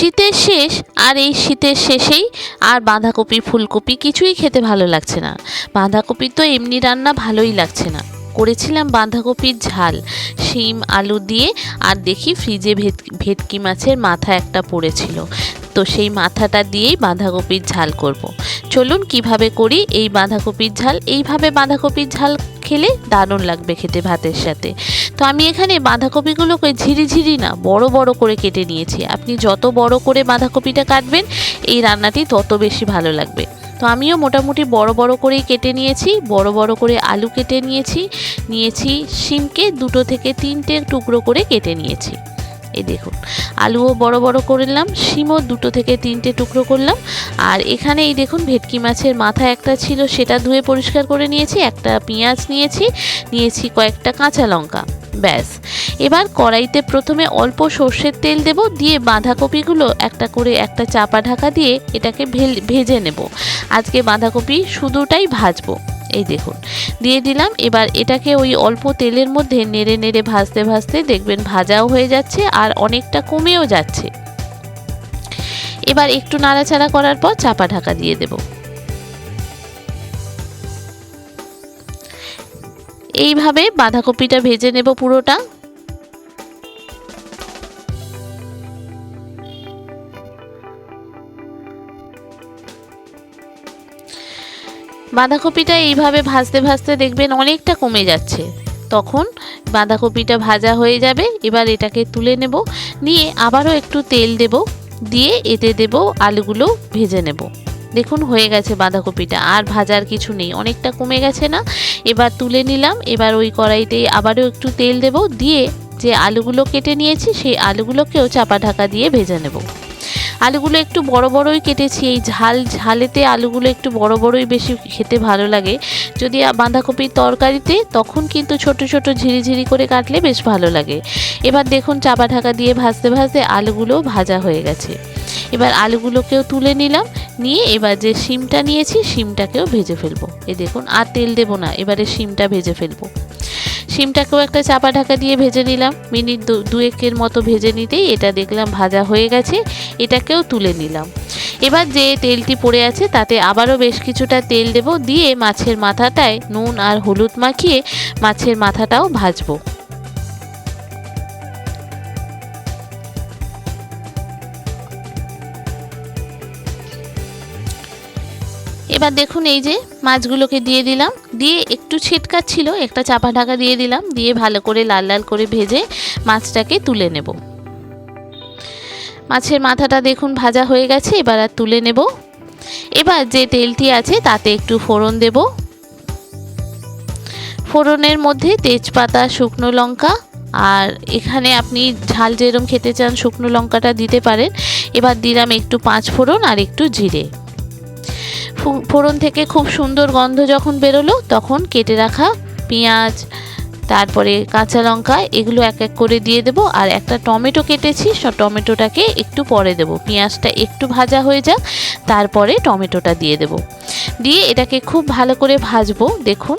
শীতের শেষ আর এই শীতের শেষেই আর বাঁধাকপি, ফুলকপি কিছুই খেতে ভালো লাগছে না। বাঁধাকপি তো এমনি রান্না ভালোই লাগছে না। করেছিলাম বাঁধাকপির ঝাল, শিম, আলু দিয়ে আর দেখি ফ্রিজে ভেট ভেটকি মাছের মাথা একটা পড়েছিল। তো সেই মাথাটা দিয়েই বাঁধাকপির ঝাল করব। চলুন কীভাবে করি এই বাঁধাকপির ঝাল? এইভাবে বাঁধাকপির ঝাল খেলে দারুণ লাগবে খেতে ভাতের সাথে। তো আমি এখানে বাঁধাকপিগুলোকে ঝিরি ঝিরি না, বড় বড় করে কেটে নিয়েছি। আপনি যত বড় করে বাঁধাকপিটা কাটবেন, এই রান্নাটি তত বেশি ভালো লাগবে। তো আমিও মোটামুটি বড় বড় করেই কেটে নিয়েছি, বড় বড় করে আলু কেটে নিয়েছি নিয়েছি শিমকে দুটো থেকে তিনটে টুকরো করে কেটে নিয়েছি। এই দেখুন, আলুও বড় বড় করলাম শিমও দুটো থেকে তিনটে টুকরো করলাম, আর এখানে এই দেখুন ভেটকি মাছের মাথা একটা ছিল, সেটা ধুয়ে পরিষ্কার করে নিয়েছি, একটা পেঁয়াজ নিয়েছি নিয়েছি কয়েকটা কাঁচা লঙ্কা, ব্যাস। এবার কড়াইতে প্রথমে অল্প সর্ষের তেল দেব, দিয়ে বাঁধাকপিগুলো একটা করে একটা চাপা ঢাকা দিয়ে এটাকে ভেজে নেব। আজকে বাঁধাকপি শুধুটাই ভাজবো। এই দেখুন। দিয়ে দিলাম, এবার এটাকে ওই অল্প তেলের মধ্যে নেড়ে নেড়ে ভাজতে ভাজতে দেখবেন ভাজাও হয়ে যাচ্ছে আর অনেকটা কমেও যাচ্ছে। এবার একটু নাড়াচাড়া করার পর চাপা ঢাকা দিয়ে দেব। এইভাবে বাঁধাকপিটা ভেজে নেব পুরোটা। বাঁধাকপিটা এইভাবে ভাজতে ভাজতে দেখবেন অনেকটা কমে যাচ্ছে। তখন বাঁধাকপিটা ভাজা হয়ে যাবে, এবার এটাকে তুলে নেব, নিয়ে আবারও একটু তেল দেব, দিয়ে এতে দেব আলুগুলো ভেজে নেব। দেখুন হয়ে গেছে বাঁধাকপিটা, আর ভাজার কিছু নেই, অনেকটা কমে গেছে না? এবার তুলে নিলাম, এবার ওই কড়াইতে আবারও একটু তেল দেব, দিয়ে যে আলুগুলো কেটে নিয়েছি, সেই আলুগুলোকেও চাপা ঢাকা দিয়ে ভেজে নেব। আলুগুলো একটু বড় বড়ই কেটেছি, এই ঝাল, ঝালেতে আলুগুলো একটু বড় বড়ই বেশি খেতে ভালো লাগে। যদি বাঁধাকপির তরকারিতে, তখন কিন্তু ছোট ছোট ঝিরিঝিরি করে কাটলে বেশ ভালো লাগে। এবার দেখুন চাপা ঢাকা দিয়ে ভাজতে ভাজতে আলুগুলো ভাজা হয়ে গেছে। এবার আলুগুলোকেও তুলে নিলাম, নিয়ে এবার যে শিমটা নিয়েছি, শিমটাকেও ভেজে ফেলব। এই দেখুন, আর তেল দেবো না, এবারে শিমটা ভেজে ফেলব। শিমটাকেও একটা চাপা ঢাকা দিয়ে ভেজে নিলাম। মিনিট দুয়েকের মতো ভেজে নিতেই এটা দেখলাম ভাজা হয়ে গেছে, এটাকেও তুলে নিলাম। এবার যে তেলটি পড়ে আছে তাতে আবারও বেশ কিছুটা তেল দেব, দিয়ে মাছের মাথাটায় নুন আর হলুদ মাখিয়ে মাছের মাথাটাও ভাজবো। এবার দেখুন এই যে মাছগুলোকে দিয়ে দিলাম। দিয়ে একটু ছিটকাচ্ছিল, একটা চাপা ঢাকা দিয়ে দিলাম। দিয়ে ভালো করে লাল লাল করে ভেজে মাছটাকে তুলে নেব। মাছের মাথাটা দেখুন ভাজা হয়ে গেছে, এবার আর তুলে নেব। এবার যে তেলটি আছে তাতে একটু ফোড়ন দেব। ফোড়নের মধ্যে তেজপাতা, শুকনো লঙ্কা, আর এখানে আপনি ঝাল যেরম খেতে চান শুকনো লঙ্কাটা দিতে পারেন। এবার দিলাম একটু পাঁচ ফোড়ন আর একটু জিরে। ফোড়ন থেকে খুব সুন্দর গন্ধ যখন বেরোলো, তখন কেটে রাখা পেঁয়াজ, তারপরে কাঁচা লঙ্কা, এগুলো এক এক করে দিয়ে দেবো। আর একটা টমেটো কেটেছি, সব টমেটোটাকে একটু পরে দেবো। পেঁয়াজটা একটু ভাজা হয়ে যাক, তারপরে টমেটোটা দিয়ে দেবো। দিয়ে এটাকে খুব ভালো করে ভাজবো, দেখুন।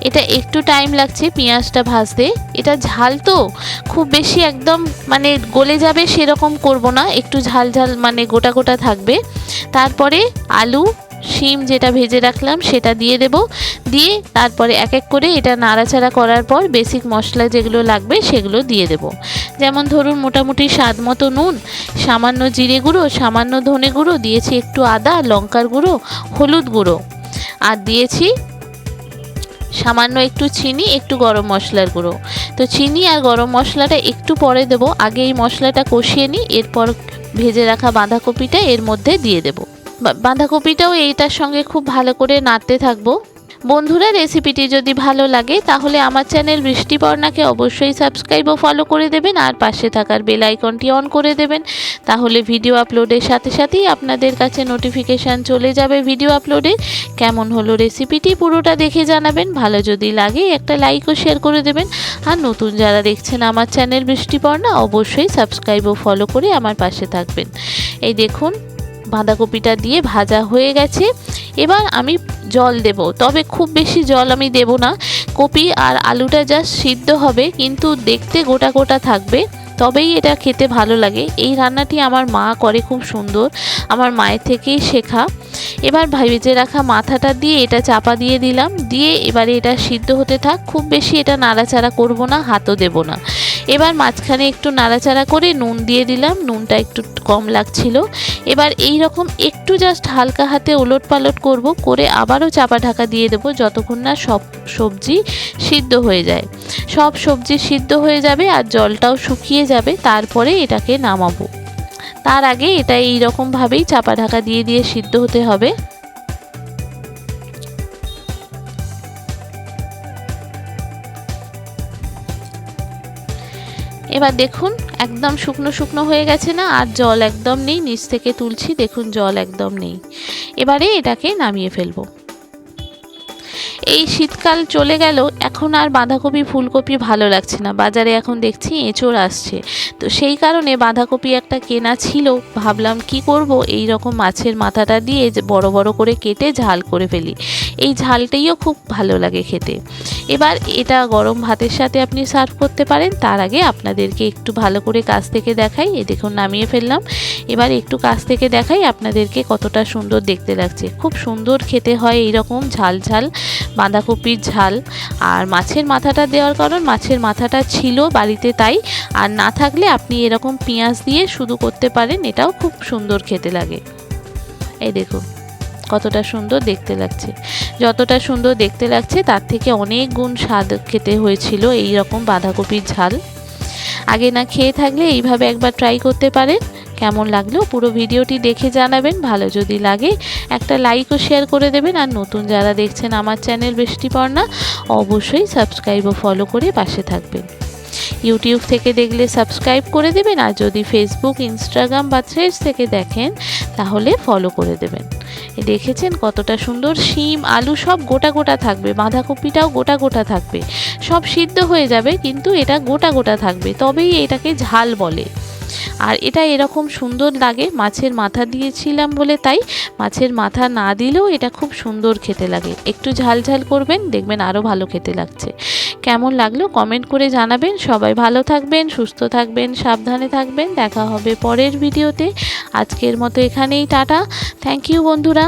এটা একটু টাইম লাগছে পেঁয়াজটা ভাজতে। এটা ঝাল তো, খুব বেশি একদম মানে গলে যাবে সেরকম করব না, একটু ঝাল ঝাল মানে গোটা গোটা থাকবে। তারপরে আলু, শিম যেটা ভেজে রাখলাম সেটা দিয়ে দেব। দিয়ে তারপরে এক এক করে এটা নাড়াচাড়া করার পর বেসিক মশলা যেগুলো লাগবে সেগুলো দিয়ে দেব। যেমন ধরুন মোটামুটি স্বাদ মতো নুন, সামান্য জিরে গুঁড়ো, সামান্য ধনে গুঁড়ো, দিয়েছি একটু আদা, লঙ্কার গুঁড়ো, হলুদ গুঁড়ো। আর দিয়েছি সামান্য একটু চিনি, একটু গরম মশলার গুঁড়ো। তো চিনি আর গরম মশলাটা একটু পরে দেব। আগে এই মশলাটা কষিয়ে নিই, এরপর ভেজে রাখা বাঁধাকপিটা এর মধ্যে দিয়ে দেব। বাঁধাকপিটাও এইটার সঙ্গে খুব ভালো করে নাড়তে থাকব। বন্ধুরা রেসিপিটি যদি ভালো লাগে, তাহলে আমার চ্যানেল বৃষ্টিপর্ণাকে অবশ্যই সাবস্ক্রাইব ও ফলো করে দেবেন, আর পাশে থাকার বেল আইকনটি অন করে দেবেন। তাহলে ভিডিও আপলোডের সাথে সাথেই আপনাদের কাছে নোটিফিকেশান চলে যাবে ভিডিও আপলোডের কেমন হলো রেসিপিটি পুরোটা দেখে জানাবেন, ভালো যদি লাগে একটা লাইক ও শেয়ার করে দেবেন। আর নতুন যারা দেখছেন আমার চ্যানেল বৃষ্টিপর্ণা অবশ্যই সাবস্ক্রাইব ও ফলো করে আমার পাশে থাকবেন। এই দেখুন, বাঁধাকপিটা দিয়ে ভাজা হয়ে গেছে। এবার আমি জল দেব। তবে খুব বেশি জল আমি দেব না। কপি আর আলুটা যা সিদ্ধ হবে, কিন্তু দেখতে গোটা গোটা থাকবে, তবেই এটা খেতে ভালো লাগে। এই রান্নাটি আমার মা করে খুব সুন্দর। আমার মায়ের থেকেই শেখা। এবার ভেজে রাখা মাথাটা দিয়ে এটা চাপা দিয়ে দিলাম। দিয়ে এবারে এটা সিদ্ধ হতে থাক। খুব বেশি এটা নাড়াচাড়া করব না, হাতও দেব না। এবার মাঝখানে একটু নাড়াচাড়া করে নুন দিয়ে দিলাম। নুনটা একটু কম লাগছিল। এবার এই রকম একটু জাস্ট হালকা হাতে ওলট পালট করব। করে আবারও চাপা ঢাকা দিয়ে দেবো যতক্ষণ না সব সবজি সিদ্ধ হয়ে যায়। সব সবজি সিদ্ধ হয়ে যাবে আর জলটাও শুকিয়ে যাবে। তারপরে এটাকে নামাবো। তার আগে এটা এই রকমভাবেই চাপা ঢাকা দিয়ে দিয়ে সিদ্ধ হতে হবে। এবার দেখুন, একদম শুকনো শুকনো হয়ে গেছে না, আর জল একদম নেই, নিচ থেকে তুলছি, দেখুন জল একদম নেই। এবারে এটাকে নামিয়ে ফেলব। এই শীতকাল চলে গেল, এখন আর বাঁধাকপি, ফুলকপি ভালো লাগছে না। বাজারে এখন দেখছি এঁচড় আসছে। তো সেই কারণে বাঁধাকপি একটা কেনা ছিল, ভাবলাম কি করব? এই রকম মাছের মাথাটা দিয়ে বড় বড় করে কেটে ঝাল করে ফেলি। এই ঝালটাইও খুব ভালো লাগে খেতে। এবার এটা গরম ভাতের সাথে আপনি সার্ভ করতে পারেন, তার আগে আপনাদেরকে একটু ভালো করে কাছ থেকে দেখাই। এ দেখুন, নামিয়ে ফেললাম। এবার একটু কাছ থেকে দেখাই আপনাদেরকে কতটা সুন্দর দেখতে লাগছে। খুব সুন্দর খেতে হয় এইরকম ঝাল ঝাল বাঁধাকপির ঝাল। আর মাছের মাথাটা দেওয়ার কারণ মাছের মাথাটা ছিল বাড়িতে তাই। আর না থাকলে আপনি এরকম পেঁয়াজ দিয়ে শুধু করতে পারেন, এটাও খুব সুন্দর খেতে লাগে। এই দেখুন, কতটা সুন্দর দেখতে লাগছে। যতটা সুন্দর দেখতে লাগছে, তার থেকে অনেক গুণ স্বাদ খেতে হয়েছিল এই রকম বাঁধাকপির ঝাল। আগে না খেয়ে থাকলে এইভাবে একবার ট্রাই করতে পারেন। কেমন লাগল পুরো ভিডিওটি দেখে জানাবেন, ভালো যদি লাগে একটা লাইক ও শেয়ার করে দেবেন, আর নতুন যারা দেখছেন আমার চ্যানেল বৃষ্টিপর্ণা, অবশ্যই সাবস্ক্রাইব ও ফলো করে পাশে থাকবেন। ইউটিউব থেকে দেখলে সাবস্ক্রাইব করে দেবেন, আর যদি ফেসবুক ইনস্টাগ্রাম বা থ্রেডস থেকে দেখেন, তাহলে ফলো করে দেবেন। দেখেছেন কতটা সুন্দর শিম, আলু সব গোটা গোটা থাকবে, বাঁধাকপিটাও গোটা গোটা থাকবে। সব সিদ্ধ হয়ে যাবে, কিন্তু এটা গোটা গোটা থাকবে, তবেই এটাকে ঝাল বলে। আর এটা এরকম সুন্দর লাগে, মাছের মাথা দিয়েছিলাম বলে তাই মাছের মাথা না দিলেও এটা খুব সুন্দর খেতে লাগে। একটু ঝাল ঝাল করবেন, দেখবেন আরও ভালো খেতে লাগছে। কেমন লাগল কমেন্ট করে জানাবেন। সবাই ভালো থাকবেন, সুস্থ থাকবেন, সাবধানে থাকবেন। দেখা হবে পরের ভিডিওতে। আজকের মতো এখানেই টাটা। থ্যাংক ইউ বন্ধুরা।